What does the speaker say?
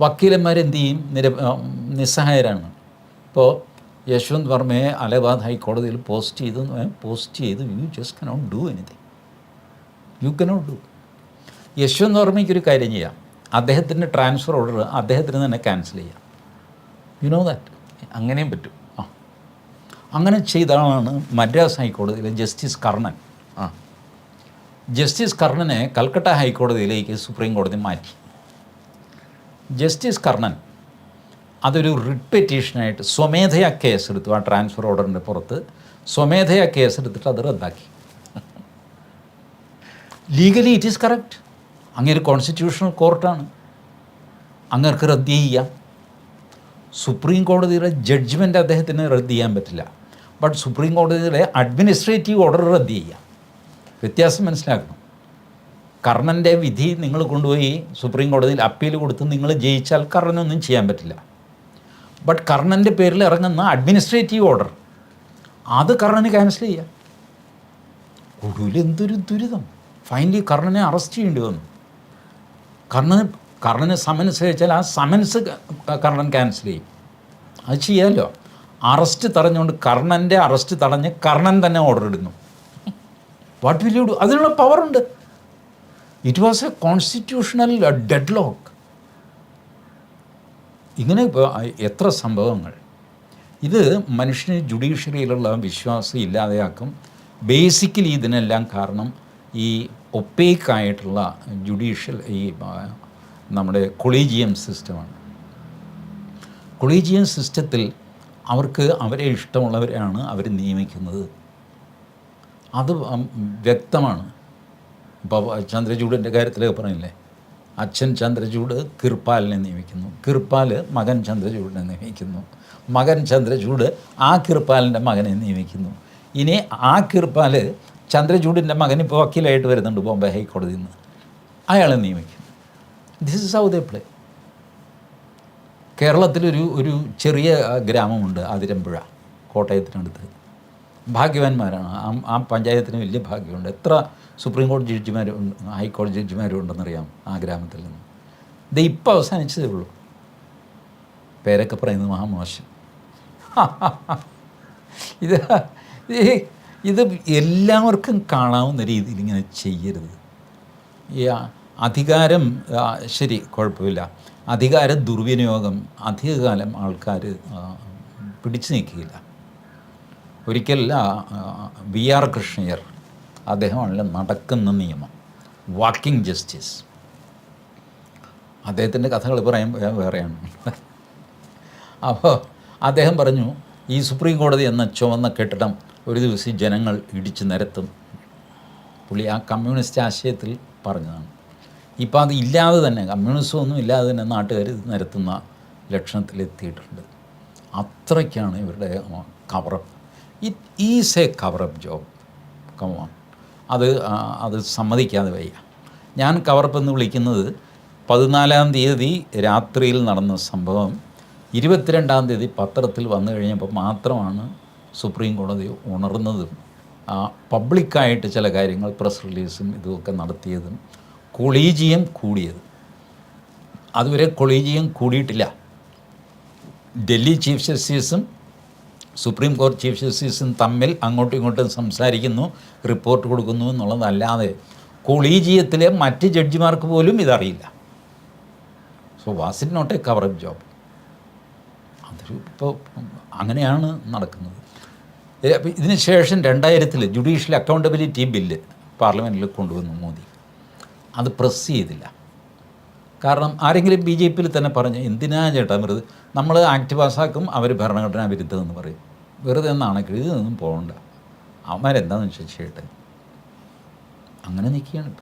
വക്കീലന്മാരെന്ത് ചെയ്യും നിര നിസ്സഹായരാണ്. ഇപ്പോൾ യശ്വന്ത് വർമ്മയെ അലഹബാദ് ഹൈക്കോടതിയിൽ പോസ്റ്റ് ചെയ്തു പോസ്റ്റ് ചെയ്ത്. You just cannot do anything you cannot do Yashwant വർമ്മയ്ക്കൊരു കാര്യം ചെയ്യാം. അദ്ദേഹത്തിന്റെ ട്രാൻസ്ഫർ ഓർഡർ അദ്ദേഹത്തിന് തന്നെ ക്യാൻസൽ ചെയ്യാം. യു നോ ദാറ്റ് അങ്ങനെയും പറ്റും. ആ. അങ്ങനെ ചെയ്ത ആളാണ് മദ്രാസ് ഹൈക്കോടതിയിലെ ജസ്റ്റിസ് കർണൻ. ആ. ജസ്റ്റിസ് കർണനെ കൽക്കട്ട ഹൈക്കോടതിയിലേക്ക് സുപ്രീം കോടതി മാറ്റി. ജസ്റ്റിസ് കർണൻ അതൊരു റിട്ട് പെറ്റീഷനായിട്ട് സ്വമേധയാ കേസെടുത്തു. ആ ട്രാൻസ്ഫർ ഓർഡറിന്റെ പുറത്ത് സ്വമേധയാ കേസെടുത്തിട്ട് അത് റദ്ദാക്കി. ലീഗലി ഇറ്റ് ഈസ് കറക്റ്റ് അങ്ങേര് കോൺസ്റ്റിറ്റ്യൂഷണൽ കോർട്ടാണ് അങ്ങർക്ക് റദ്ദ് ചെയ്യാം. സുപ്രീം കോടതിയുടെ ജഡ്ജ്മെന്റ് അദ്ദേഹത്തിന് റദ്ദ് ചെയ്യാൻ പറ്റില്ല. ബട്ട് സുപ്രീം കോടതിയുടെ അഡ്മിനിസ്ട്രേറ്റീവ് ഓർഡർ റദ്ദ് ചെയ്യാം. വ്യത്യാസം മനസ്സിലാക്കണം കർണന്റെ വിധി നിങ്ങൾ കൊണ്ടുപോയി സുപ്രീം കോടതിയിൽ അപ്പീൽ കൊടുത്ത് നിങ്ങൾ ജയിച്ചാൽ കർണനൊന്നും ചെയ്യാൻ പറ്റില്ല. ബട്ട് കർണന്റെ പേരിൽ ഇറങ്ങുന്ന അഡ്മിനിസ്ട്രേറ്റീവ് ഓർഡർ അത് കർണന് ക്യാൻസൽ ചെയ്യാം. ഒടുവിൽ എന്തൊരു ദുരിതം. ഫൈനലി കർണനെ അറസ്റ്റ് ചെയ്യേണ്ടി വന്നു. കർണന് കർണന് സമൻസ് കഴിച്ചാൽ ആ സമൻസ് കർണൻ ക്യാൻസൽ ചെയ്യും. അത് ചെയ്യാമല്ലോ അറസ്റ്റ് തടഞ്ഞുകൊണ്ട് കർണന്റെ അറസ്റ്റ് തടഞ്ഞ് കർണൻ തന്നെ ഓർഡർ ഇടുന്നു. വാട്ട് വിൽ യു ഡു അതിനുള്ള പവറുണ്ട് it was a constitutional deadlock ഇങ്ങനെ എത്ര സംഭവങ്ങൾ. ഇത് മനുഷ്യന് ജുഡീഷ്യറിയിലുള്ള വിശ്വാസം ഇല്ലാതെയാക്കും. ബേസിക്കലി ഇതിനെല്ലാം കാരണം ഈ ഒപ്പേക്കായിട്ടുള്ള ജുഡീഷ്യൽ ഈ നമ്മുടെ കൊളീജിയം സിസ്റ്റമാണ് കൊളീജിയം സിസ്റ്റത്തിൽ അവർക്ക് അവരെ ഇഷ്ടമുള്ളവരെയാണ് അവർ നിയമിക്കുന്നത്. അത് വ്യക്തമാണ്. ഇപ്പോൾ ചന്ദ്രചൂഡിന്റെ കാര്യത്തിലൊക്കെ പറഞ്ഞില്ലേ? അച്ഛൻ ചന്ദ്രചൂഡ് കിർപ്പാലിനെ നിയമിക്കുന്നു. കിർപ്പാൽ മകൻ ചന്ദ്രചൂഡിനെ നിയമിക്കുന്നു. മകൻ ചന്ദ്രചൂഡ് ആ കിർപ്പാലിന്റെ മകനെ നിയമിക്കുന്നു. ഇനി ആ കിർപ്പാൽ ചന്ദ്രചൂഡിന്റെ മകൻ ഇപ്പോൾ വക്കീലായിട്ട് വരുന്നുണ്ട് ബോംബെ ഹൈക്കോടതിയിൽ നിന്ന്. അയാളെ നിയമിക്കുന്നു. This is how they play കേരളത്തിലൊരു ഒരു ചെറിയ ഗ്രാമമുണ്ട് അതിരമ്പുഴ കോട്ടയത്തിനടുത്ത്. ഭാഗ്യവാന്മാരാണ്. ആ പഞ്ചായത്തിന് വലിയ ഭാഗ്യമുണ്ട്. എത്ര സുപ്രീം കോടതി ജഡ്ജിമാരും ഹൈക്കോടതി ജഡ്ജിമാരും ഉണ്ടെന്നറിയാം ആ ഗ്രാമത്തിൽ നിന്ന്. ഇത് ഇപ്പോൾ അവസാനിച്ചതേ ഉള്ളൂ. പേരൊക്കെ പറയുന്നത് മഹാമോശം. ഇത് ഇത് എല്ലാവർക്കും കാണാവുന്ന രീതിയിൽ ഇങ്ങനെ ചെയ്യരുത്. ഈ അധികാരം ശരി കുഴപ്പമില്ല. അധികാര ദുർവിനിയോഗം അധികകാലം ആൾക്കാർ പിടിച്ചു നിൽക്കുകയില്ല ഒരിക്കൽ വി ആർ കൃഷ്ണയ്യർ അദ്ദേഹമാണല്ലോ നടക്കുന്ന നിയമം വാക്കിംഗ് ജസ്റ്റിസ്. അദ്ദേഹത്തിന്റെ കഥകൾ പറയാൻ വേറെയാണ്. അപ്പോൾ അദ്ദേഹം പറഞ്ഞു ഈ സുപ്രീം കോടതി എന്ന ചുവന്ന കെട്ടിടം ഒരു ദിവസം ജനങ്ങൾ ഇടിച്ചു നിരത്തും. പുള്ളി ആ കമ്മ്യൂണിസ്റ്റ് ആശയത്തിൽ പറഞ്ഞതാണ്. ഇപ്പോൾ അത് ഇല്ലാതെ തന്നെ കമ്മ്യൂണിസം ഒന്നും ഇല്ലാതെ തന്നെ നാട്ടുകാർ നിരത്തുന്ന ലക്ഷണത്തിലെത്തിയിട്ടുണ്ട്. അത്രയ്ക്കാണ് ഇവരുടെ cover up it is a cover up job come on അത് അത് സമ്മതിക്കാതെ വയ്യ. ഞാൻ കവറപ്പ് എന്ന് വിളിക്കുന്നത് പതിനാലാം തീയതി രാത്രിയിൽ നടന്ന സംഭവം. ഇരുപത്തിരണ്ടാം തീയതി പത്രത്തിൽ വന്നു കഴിഞ്ഞപ്പോൾ മാത്രമാണ് സുപ്രീം കോടതി ഉണർന്നതും പബ്ലിക്കായിട്ട് ചില കാര്യങ്ങൾ പ്രസ് റിലീസും ഇതുമൊക്കെ നടത്തിയതും കൊളീജിയം കൂടിയത്. അതുവരെ കൊളീജിയം കൂടിയിട്ടില്ല. ഡൽഹി ചീഫ് ജസ്റ്റിസും സുപ്രീം കോടതി ചീഫ് ജസ്റ്റിസും തമ്മിൽ അങ്ങോട്ടും ഇങ്ങോട്ടും സംസാരിക്കുന്നു റിപ്പോർട്ട് കൊടുക്കുന്നു എന്നുള്ളതല്ലാതെ കൊളീജിയത്തിലെ മറ്റ് ജഡ്ജിമാർക്ക് പോലും ഇതറിയില്ല. So was it not a cover up job അതൊരു ഇപ്പോൾ അങ്ങനെയാണ് നടക്കുന്നത്. ഇതിന് ശേഷം രണ്ടായിരത്തിൽ ജുഡീഷ്യൽ അക്കൗണ്ടബിലിറ്റി ബില്ല് പാർലമെന്റിൽ കൊണ്ടുവന്നു മോദി. അത് പ്രസ് ചെയ്തില്ല. കാരണം ആരെങ്കിലും ബി ജെ പിയിൽ തന്നെ പറഞ്ഞു എന്തിനാ ചേട്ടാ വെറുതെ? നമ്മൾ ആക്ട് പാസ്സാക്കും അവർ ഭരണഘടനാ വിരുദ്ധമെന്ന് പറയും. വെറുതെ എന്നാണ് ഇതിൽ നിന്നും പോകണ്ട. അവന്മാരെന്താണെന്ന് വെച്ചാൽ ചെയ്യട്ടെ? അങ്ങനെ നിൽക്കുകയാണ്